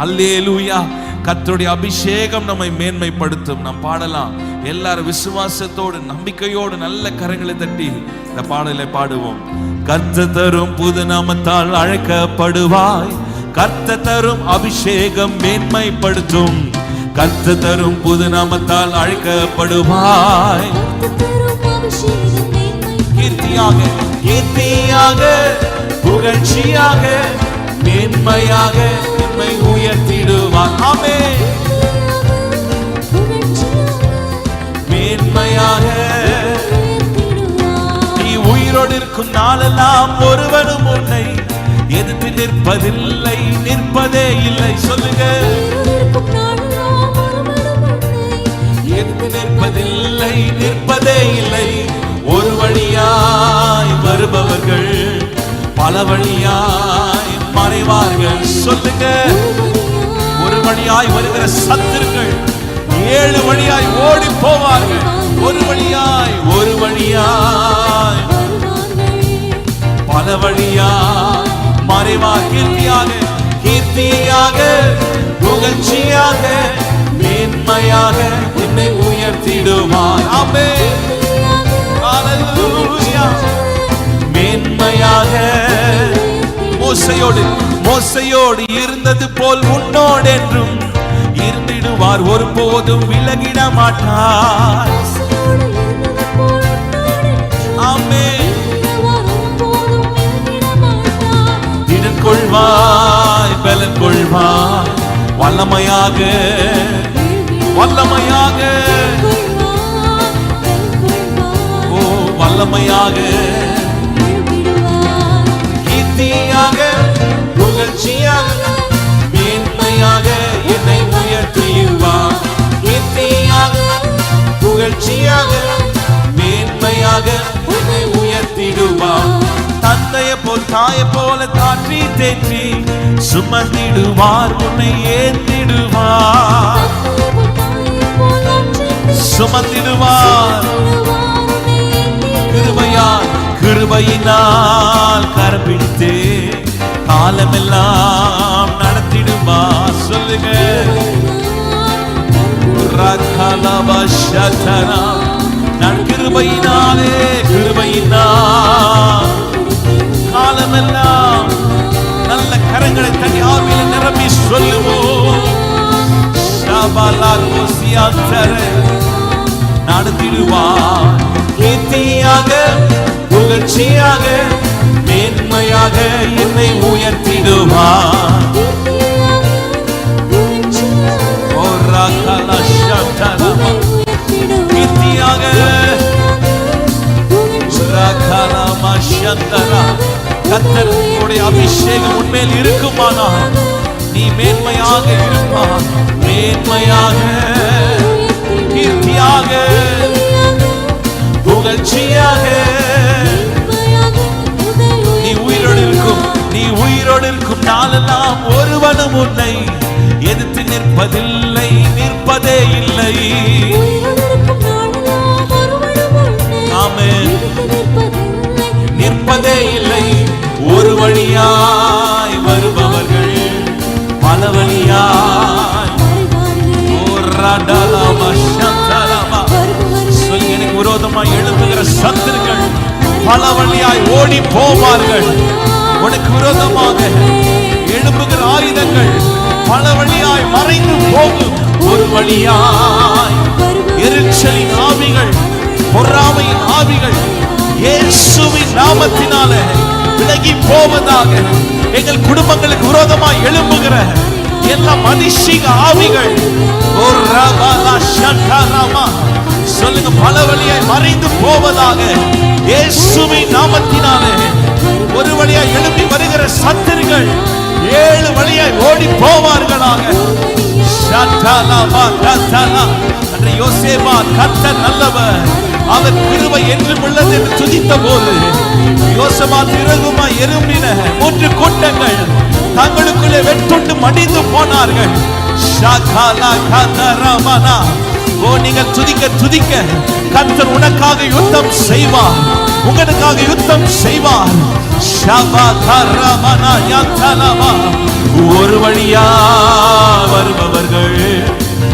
அல்லேலூயா கத்தருடைய அபிஷேகம் நம்மை மேன்மைப்படுத்தும். நாம் பாடலாம். எல்லாரும் விசுவாசத்தோடு நம்பிக்கையோடு நல்ல கரங்களை தட்டி இந்த பாடலை பாடுவோம். கத்த தரும் புது நாமத்தால் அழைக்கப்படுவாய். கத்த தரும் அபிஷேகம் மேன்மைப்படுத்தும். கத்த தரும் புது நாமத்தால் அழைக்கப்படுவாய். கீர்த்தியாக கீர்த்தியாக புகழ்ச்சியாக மேன்மையாக நம்மை உயர்த்திடுவார். ஆமே மேன்மையாக நீ உயிரோடு இருக்கும் நாளெல்லாம் ஒருவனும் உன்னை எதிர்த்து நிற்பதில்லை நிற்பதே இல்லை. சொல்லுங்க. எதிர்த்து நிற்பதில்லை நிற்பதே இல்லை. ஒரு வழியாய் வருபவர்கள் பல வழியாய் செய்வார்கள். சொல்லுங்க. ஒரு வழியாய் வருகிற சத்துருக்கள் ஏழு வழியாய் ஓடி போவார்கள். ஒரு வழியாய் ஒரு வழியாய். பல வழியாய் மறைவா கீர்த்தியாக கீர்த்தியாக புகழ்ச்சியாக மேன்மையாக என்னை உயர்த்திடுவார். ஆமே. மேன்மையாக ஓசையோடு மோசையோடு இருந்தது போல் உன்னோடு என்றும் இருந்திடுவார் ஒருபோதும் விலகிட மாட்டார். ஆமே திடன் கொள்வாய் பலன் கொள்வாய் வல்லமையாக வல்லமையாக. ஓ வல்லமையாக. சாய போல தாற்றி தேற்றி சுமந்திடுவார் உன்னை ஏந்திடுவார். சுமந்திடுவார். கிருபையால் கிருபையினால் கரப்பிடித்தே காலமெல்லாம் நடத்திடுமா சொல்லுங்க. ரகலவசதனா. நான் கிருபையினாலே கிருபையினால் காலமெல்லாம் நல்ல கரங்களை தனி ஆவியில் நிரம்பி சொல்லுவோம். நடத்திடுவார் கீர்த்தியாக புகழ்ச்சியாக மேன்மையாக என்னை உயர்த்திடுவார். கீர்த்தியாக ரகலம கத்தர் உன்னுடைய அபிஷேகம் உன்மேல் இருக்குமானா? நீ மேன்மையாக இருப்பா. மேன்மையாக கீர்த்தியாக புகழ்ச்சியாக. நீ உயிரோடு இருக்கும் நீ உயிரோடு இருக்கும் நாளெல்லாம் ஒருவனும் உன்னை எதிர்த்து நிற்பதில்லை நிற்பதே இல்லை. விரோதமாய் எழுப்புகிற சத்துருக்கள் பல வழியாய் ஓடி போவார்கள். உனக்கு விரோதமாக எழுப்புகிற ஆயுதங்கள் பல வழியாய் மறைந்து போகும். ஒரு வழியாய் எரிச்சலின் ஆவிகள் பொறாமையின் ஆவிகள் இயேசுவின் நாமத்தினால விலகி போவதாக எங்கள் குடும்பங்களுக்கு விரோதமாய் எழும்புகிற எல்லா மனுஷிக ஆவிகள். ஒரு ரபலா ஷட்டரமா. சொல்லுங்க பல வழியாய் மறைந்து போவதாக இயேசுவின் நாமத்தினாலே ஒரு வழியாய் எழுப்பி வருகிற சத்துருகள் ஏழு வழியாய் ஓடி போவார்களாக ஷட்டலமா தத்தலா. அன்றைய யோசேப்பா கர்த்தர் நல்லவர் அவர் கிருபை என்றும் உள்ளது என்று துதித்த போது யோசமா திறகுமா எறும்பின மூன்று கூட்டங்கள் தங்களுக்குள்ளே வெட்டுண்டு மடிந்து போனார்கள் ஷாகாலா கதரமனா. ஓ நீங்கள் துதிக்க துதிக்க. கர்த்தர் உனக்காக யுத்தம் செய்வார். உங்களுக்காக யுத்தம் செய்வார். ஒரு வழியா வருபவர்கள்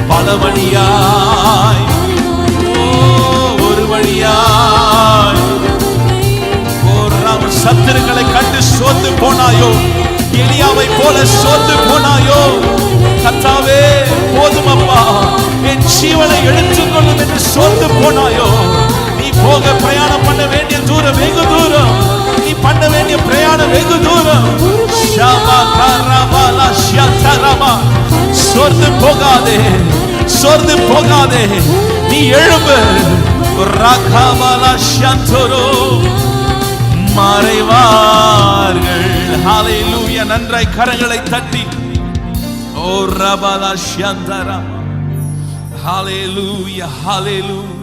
பல வழியாய். ஓ, ஒரு வழியாய். ஓ, சத்துருக்களை கண்டு சோத்து போனாயோ? எளியாவை போல சோர்ந்து எடுத்துக்கொள்ளும் என்று சோர்ந்து போனாயோ? நீ போக பிரயாணம் பண்ண வேண்டிய தூரம் வெகு தூரம். நீ பண்ண வேண்டிய பிரயாணம் வெகு தூரம். ஷாமா சோர்ந்து போகாதே. சோர்ந்து போகாதே. நீ எழும்பு. ரகாபாலா சந்தோரோ மறைவார்கள். ஹாலை ஹalleluya. நன்றாய் கரங்களை தட்டி. ஓ ரபாலா சந்தரா Hallelujah, hallelujah.